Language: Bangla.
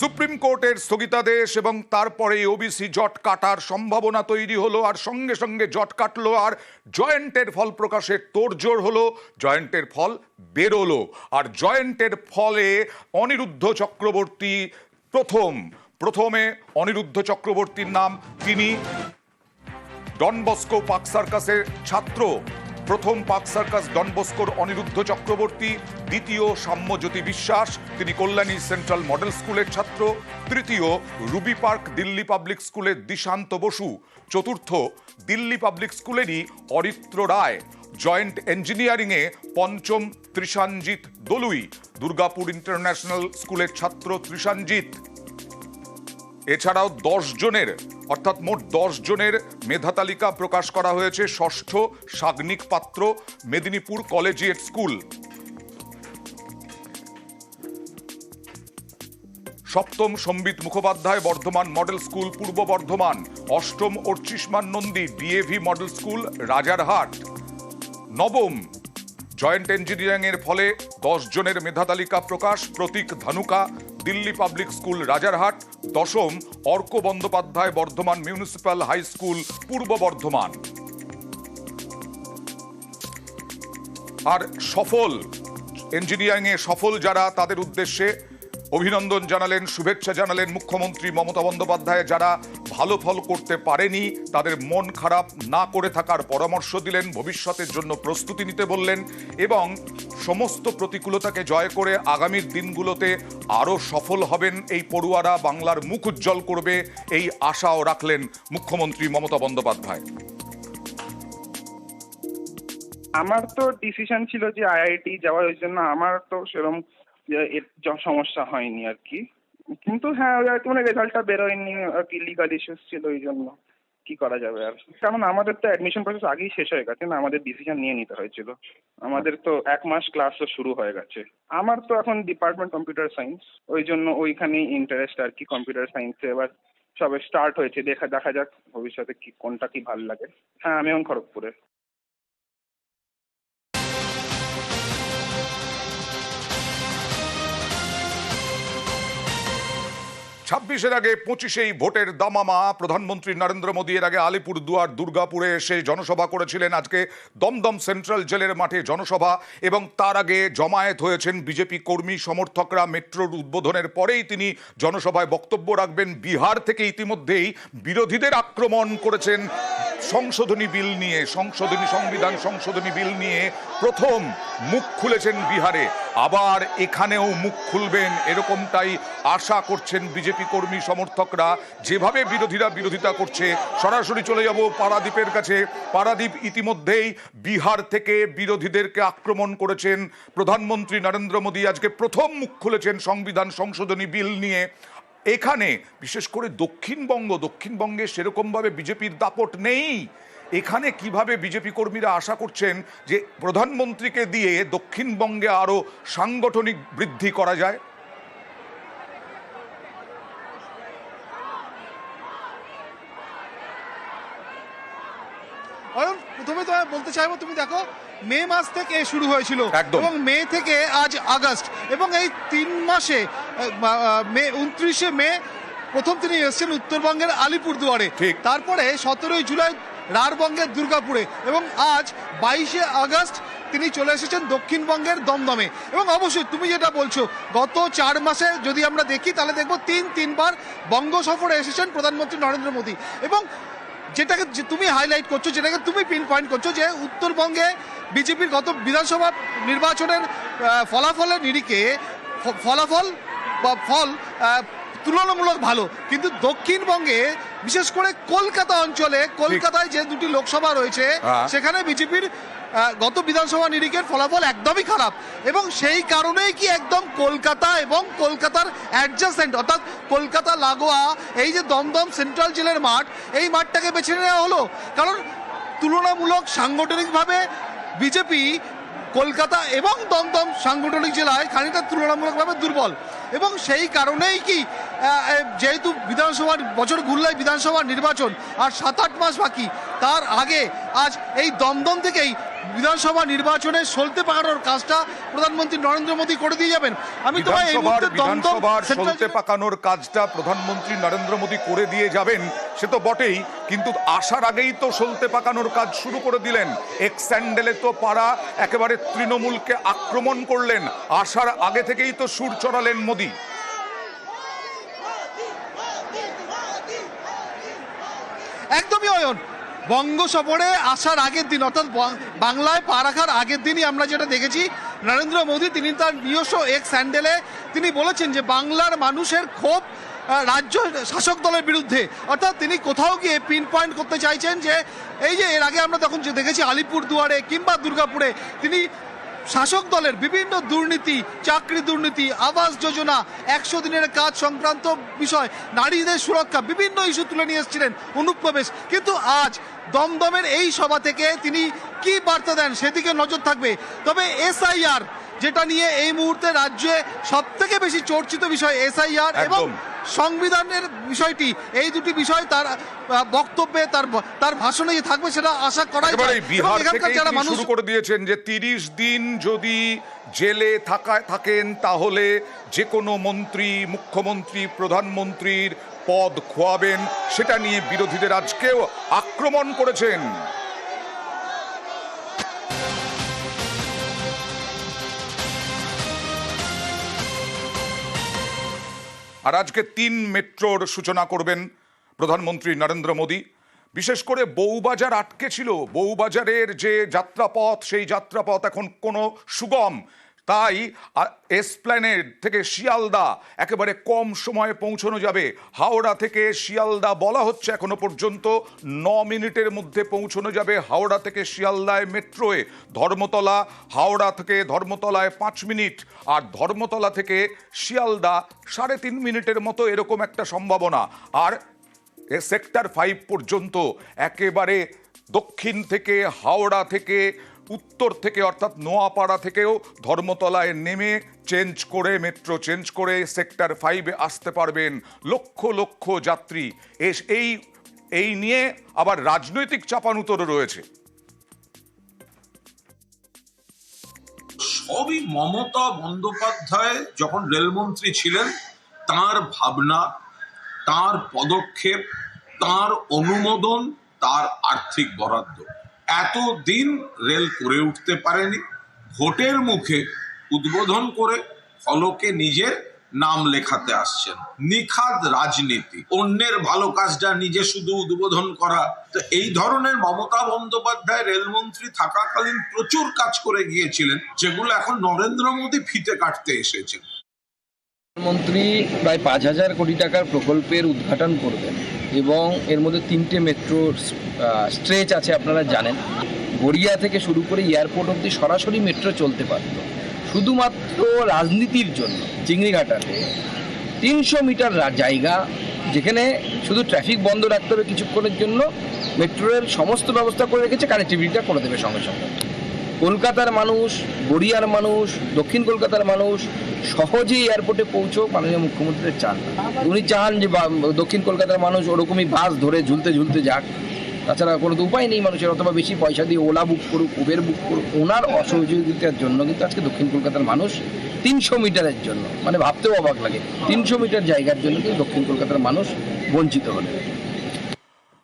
সুপ্রিম কোর্টের স্থগিতাদেশ এবং তারপরে ওবিসি জট কাটার সম্ভাবনা তৈরি হলো, আর সঙ্গে সঙ্গে জট কাটলো, আর জয়েন্টের ফল প্রকাশের তোড়জোড় হলো, জয়েন্টের ফল বেরোলো, আর জয়েন্টের ফলে অনিরুদ্ধ চক্রবর্তী প্রথম, প্রথমে অনিরুদ্ধ চক্রবর্তীর নাম তিনি। ডনবস্কো পাক সার্কাসের ছাত্র। প্রথম পাক সার্কাস ডনবস্কোর অনিরুদ্ধ চক্রবর্তী, দ্বিতীয় সাম্যজ্যোতি বিশ্বাস, তিনি কল্যাণী সেন্ট্রাল মডেল স্কুলের ছাত্র, তৃতীয় রুবি পার্ক দিল্লি পাবলিক স্কুলের দিশান্ত বসু, চতুর্থ দিল্লি পাবলিক স্কুলেরই অরিত্র রায়। জয়েন্ট ইঞ্জিনিয়ারিংয়ে পঞ্চম ত্রিশানজিৎ দলুই, দুর্গাপুর ইন্টারন্যাশনাল স্কুলের ছাত্র ত্রিশানজিৎ। এছাড়াও দশ জনের অর্থাৎ মোট দশ জনের মেধা তালিকা প্রকাশ করা হয়েছে ষষ্ঠ সাগ্নিক পাত্র মেদিনীপুর কলেজিয়েট স্কুল। সপ্তম সম্বিত মুখোপাধ্যায় বর্ধমান মডেল স্কুল পূর্ব বর্ধমান, অষ্টম Archishman Nandi D A V model school Rajarhat. নবম জয়েন্ট ইঞ্জিনিয়ারিং এর ফলে দশ জনের মেধা তালিকা প্রকাশ প্রতীক ধানুকা দিল্লি পাবলিক স্কুল রাজারহাট, দশম Arka Bandyopadhyay Bardhaman municipal high school Purba Bardhaman. আর সফল ইঞ্জিনিয়ারিংয়ে সফল যারা তাদের উদ্দেশ্যে অভিনন্দন জানালেন, শুভেচ্ছা জানালেন মুখ্যমন্ত্রী মমতা বন্দ্যোপাধ্যায়, যারা ভালো ফল করতে পারেনি, তাদের মন খারাপ না করে থাকার পরামর্শ দিলেন, ভবিষ্যতের জন্য প্রস্তুতি নিতে বললেন এবং সমস্ত প্রতিকূলতাকে জয় করে আগামীর দিনগুলোতে আরও সফল হবেন এই পড়ুয়ারা বাংলার মুখ উজ্জ্বল করবে, এই আশাও রাখলেন মুখ্যমন্ত্রী মমতা বন্দ্যোপাধ্যায়। আমার তো ডিসিশন ছিল যে আইআইটি যাওয়ার জন্য আমার তো সেরকম সমস্যা হয়নি আর কি। কিন্তু হ্যাঁ ওই আর কি মানে রেজাল্টটা বেরোয়নি, আর কি লিগাল ইস্যুস ছিল ওই জন্য। কি করা যাবে আর? কারণ আমাদের তো অ্যাডমিশন প্রসেস আগেই শেষ হয়ে গেছে না, আমাদের ডিসিশন নিয়ে নিতে হয়েছিল। আমাদের তো এক মাস ক্লাসও শুরু হয়ে গেছে। আমার তো এখন ডিপার্টমেন্ট কম্পিউটার সায়েন্স ওই জন্য ওইখানেই ইন্টারেস্ট আর কি কম্পিউটার সায়েন্সে এবার সবে স্টার্ট হয়েছে, দেখা দেখা যাক ভবিষ্যতে কি, কোনটা কি ভালো লাগে। হ্যাঁ আমি এখন খড়গপুরে। ছাব্বিশের আগে পঁচিশেই ভোটের দামামা। প্রধানমন্ত্রী নরেন্দ্র মোদী এর আগে আলিপুর দুয়ার দুর্গাপুরে এসে জনসভা করেছিলেন। আজকে দমদম সেন্ট্রাল জেলের মাঠে জনসভা এবং তার আগে জমায়েত হয়েছেন বিজেপি কর্মী, সমর্থকরা। মেট্রোর উদ্বোধনের পরেই তিনি জনসভায় বক্তব্য রাখবেন। বিহার থেকে ইতিমধ্যেই বিরোধীদের আক্রমণ করেছেন সংশোধনী বিল নিয়ে, সংশোধনী সংবিধান, সংশোধনী বিল নিয়ে প্রথম মুখ খুলেছেন বিহারে। আবার এখানেও মুখ খুলবেন, এরকমটাই আশা করছেন বিজেপি কর্মী সমর্থকরা। যেভাবে বিরোধীরা বিরোধিতা করছে, সরাসরি চলে যাব পারাদীপের কাছে। পারাদীপ ইতিমধ্যেই বিহার থেকে বিরোধীদেরকে আক্রমণ করেছেন। প্রধানমন্ত্রী নরেন্দ্র মোদী আজকে প্রথম মুখ খুলেছেন সংবিধান, সংশোধনী বিল নিয়ে। এখানে, বিশেষ করে দক্ষিণবঙ্গ, দক্ষিণবঙ্গে সেরকমভাবে বিজেপির দাপট নেই। এখানে কীভাবে বিজেপি কর্মীরা আশা করছেন যে প্রধানমন্ত্রীকে দিয়ে দক্ষিণবঙ্গে আরও সাংগঠনিক বৃদ্ধি করা যায়? অয়ন, প্রথমে তো বলতে চাইব, তুমি দেখো মে মাস থেকে শুরু হয়েছিল। এবং মে থেকে আজ আগস্ট এবং এই তিন মাসে মে উনত্রিশে মে প্রথম তিনি এসেছেন উত্তরবঙ্গের আলিপুরদুয়ারে ঠিক। তারপরে সতেরোই জুলাই রাঢ়বঙ্গের দুর্গাপুরে এবং আজ বাইশে আগস্ট তিনি চলে এসেছেন দক্ষিণবঙ্গের দমদমে এবং অবশ্যই তুমি যেটা বলছো গত চার মাসে যদি আমরা দেখি তাহলে দেখব তিন তিনবার বঙ্গ সফরে এসেছেন প্রধানমন্ত্রী নরেন্দ্র মোদী এবং যেটাকে তুমি হাইলাইট করছ যেটাকে তুমি পিন পয়েন্ট করছ যে উত্তরবঙ্গে বিজেপির গত বিধানসভা নির্বাচনের ফলাফলের নিরিখে ফলাফল বা ফল তুলনামূলক ভালো। কিন্তু দক্ষিণবঙ্গে বিশেষ করে কলকাতা অঞ্চলে কলকাতায় যে দুটি লোকসভা রয়েছে হ্যাঁ। সেখানে বিজেপির গত বিধানসভা নিরিখের ফলাফল একদমই খারাপ। এবং সেই কারণেই কি একদম কলকাতা এবং কলকাতার অ্যাডজাসেন্ট অর্থাৎ কলকাতা লাগোয়া এই যে দমদম সেন্ট্রাল জেলের মাঠ এই মাঠটাকে বেছে নেওয়া হলো। কারণ তুলনামূলক সাংগঠনিকভাবে বিজেপি কলকাতা এবং দমদম সাংগঠনিক জেলায় খানিকটা তুলনামূলকভাবে দুর্বল। এবং সেই কারণেই কি যেহেতু বিধানসভার বছর ঘুরলাই বিধানসভা নির্বাচন আর সাত আট মাস বাকি, তার আগে আজ এই দমদম থেকেই বিধানসভা নির্বাচনে সলতে পাকানোর কাজটা প্রধানমন্ত্রী নরেন্দ্র মোদী করে দিয়ে যাবেন। আমি তোমায় এই মুহূর্তে দমদম সলতে পাকানোর কাজটা প্রধানমন্ত্রী নরেন্দ্র মোদী করে দিয়ে যাবেন সে তো বটেই কিন্তু আসার আগেই তো সলতে পাকানোর কাজ শুরু করে দিলেন। এক স্যান্ডেলে তো পাড়া একেবারে তৃণমূলকে আক্রমণ করলেন আসার আগে থেকেই তো সুর চড়ালেন মোদী। একদমই অয়ন বঙ্গ সফরে আসার আগের দিন, অর্থাৎ বাংলায় পা রাখার আগের দিনই আমরা যেটা দেখেছি, নরেন্দ্র মোদী, তিনি তার নিজস্ব এক স্যান্ডেলে তিনি বলেছেন যে বাংলার মানুষের ক্ষোভ রাজ্য শাসক দলের বিরুদ্ধে। অর্থাৎ তিনি কোথাও গিয়ে পিন পয়েন্ট করতে চাইছেন যে, এই যে এর আগে আমরা তখন যে দেখেছি আলিপুর দুয়ারে কিংবা দুর্গাপুরে তিনি শাসক দলের বিভিন্ন দুর্নীতি, চাকরি দুর্নীতি, আবাস যোজনা, একশো দিনের কাজ সংক্রান্ত বিষয়, নারীদের সুরক্ষা, বিভিন্ন ইস্যু তুলে নিয়ে এসেছিলেন অনুপ্রবেশ। কিন্তু আজ দমদমের এই সভা থেকে তিনি কি বার্তা দেন সেদিকে নজর থাকবে। তবে এসআইআর যেটা নিয়ে এই মুহূর্তে রাজ্যে সব থেকে বেশি চর্চিত বিষয় এসআইআর এবং সংবিধানের বিষয়টি এই দুটি বিষয় তার বক্তব্যে তার তার ভাষণে থাকবে সেটা আশা করাই যারা মানুষ শুরু করে দিয়েছেন যে তিরিশ দিন যদি জেলে থাকা থাকেন তাহলে যে কোনো মন্ত্রী মুখ্যমন্ত্রী প্রধানমন্ত্রীর পদ খোয়াবেন। সেটা নিয়ে বিরোধীদের আজকেও আক্রমণ করেছেন। আর আজকে তিন মেট্রোর সূচনা করবেন প্রধানমন্ত্রী নরেন্দ্র মোদী। বিশেষ করে বউবাজার আটকে ছিল। বউবাজারের যে যাত্রাপথ, সেই যাত্রাপথ এখন কোনো সুগম। তাই এসপ্ল্যানেড থেকে শিয়ালদা একেবারে কম সময়ে পৌঁছানো যাবে। হাওড়া থেকে শিয়ালদা বলা হচ্ছে এখনও পর্যন্ত ন মিনিটের মধ্যে পৌঁছানো যাবে। হাওড়া থেকে শিয়ালদায় মেট্রোয়ে ধর্মতলা, হাওড়া থেকে ধর্মতলায় পাঁচ মিনিট আর ধর্মতলা থেকে শিয়ালদা সাড়ে তিন মিনিটের মতো এরকম একটা সম্ভাবনা। আর সেক্টর ফাইভ পর্যন্ত একেবারে দক্ষিণ থেকে, হাওড়া থেকে উত্তর থেকে অর্থাৎ নোয়াপাড়া থেকেও ধর্মতলায় নেমে চেঞ্জ করে, মেট্রো চেঞ্জ করে সেক্টর ফাইভে আসতে পারবেন লক্ষ লক্ষ যাত্রী। এস- এই এই নিয়ে আবার রাজনৈতিক চাপানুতরও রয়েছে। সবই মমতা বন্দ্যোপাধ্যায় যখন রেলমন্ত্রী ছিলেন, তার ভাবনা, তার পদক্ষেপ, তার অনুমোদন, তার আর্থিক বরাদ্দ। এতদিন রেল করে উঠতে পারেনি। ভোটের মুখে উদ্বোধন করে ফলকে নিজের নাম লেখাতে আসছেন। নিখাদ রাজনীতি, অন্যের ভালো কাজটা নিজে শুধু উদ্বোধন করা। তো এই ধরনের মমতা বন্দ্যোপাধ্যায় রেলমন্ত্রী থাকাকালীন প্রচুর কাজ করে গিয়েছিলেন, যেগুলো এখন নরেন্দ্র মোদী ফিতে কাটতে এসেছেন। প্রধানমন্ত্রী প্রায় পাঁচ হাজার কোটি টাকার প্রকল্পের উদ্ঘাটন করবেন এবং এর মধ্যে তিনটে মেট্রো স্ট্রেচ আছে আপনারা জানেন। গড়িয়া থেকে শুরু করে এয়ারপোর্ট অব্দি সরাসরি মেট্রো চলতে পারত। শুধুমাত্র রাজনীতির জন্য, চিংড়িঘাটাতে। তিনশো মিটার জায়গা, যেখানে শুধু ট্রাফিক বন্ধ রাখতে হবে কিছুক্ষণের জন্য মেট্রো রেল সমস্ত ব্যবস্থা করে রেখেছে কানেক্টিভিটিটা করে দেবে সঙ্গে সঙ্গে। কলকাতার মানুষ, গড়িয়ার মানুষ, দক্ষিণ কলকাতার মানুষ, সহজেই এয়ারপোর্টে পৌঁছেও, মাননীয় মুখ্যমন্ত্রী চান। উনি চান যে দক্ষিণ কলকাতার মানুষ ওরকমই বাস ধরে ঝুলতে ঝুলতে যাক। তাছাড়া কোনো তো উপায় নেই মানুষের, অথবা বেশি পয়সা দিয়ে ওলা বুক করুক উবের বুক করুক, ওনার অসহযোগিতার জন্য কিন্তু আজকে দক্ষিণ কলকাতার মানুষ তিনশো মিটারের জন্য মানে ভাবতেও অবাক লাগে, তিনশো মিটার জায়গার জন্য কিন্তু দক্ষিণ কলকাতার মানুষ বঞ্চিত হলেন।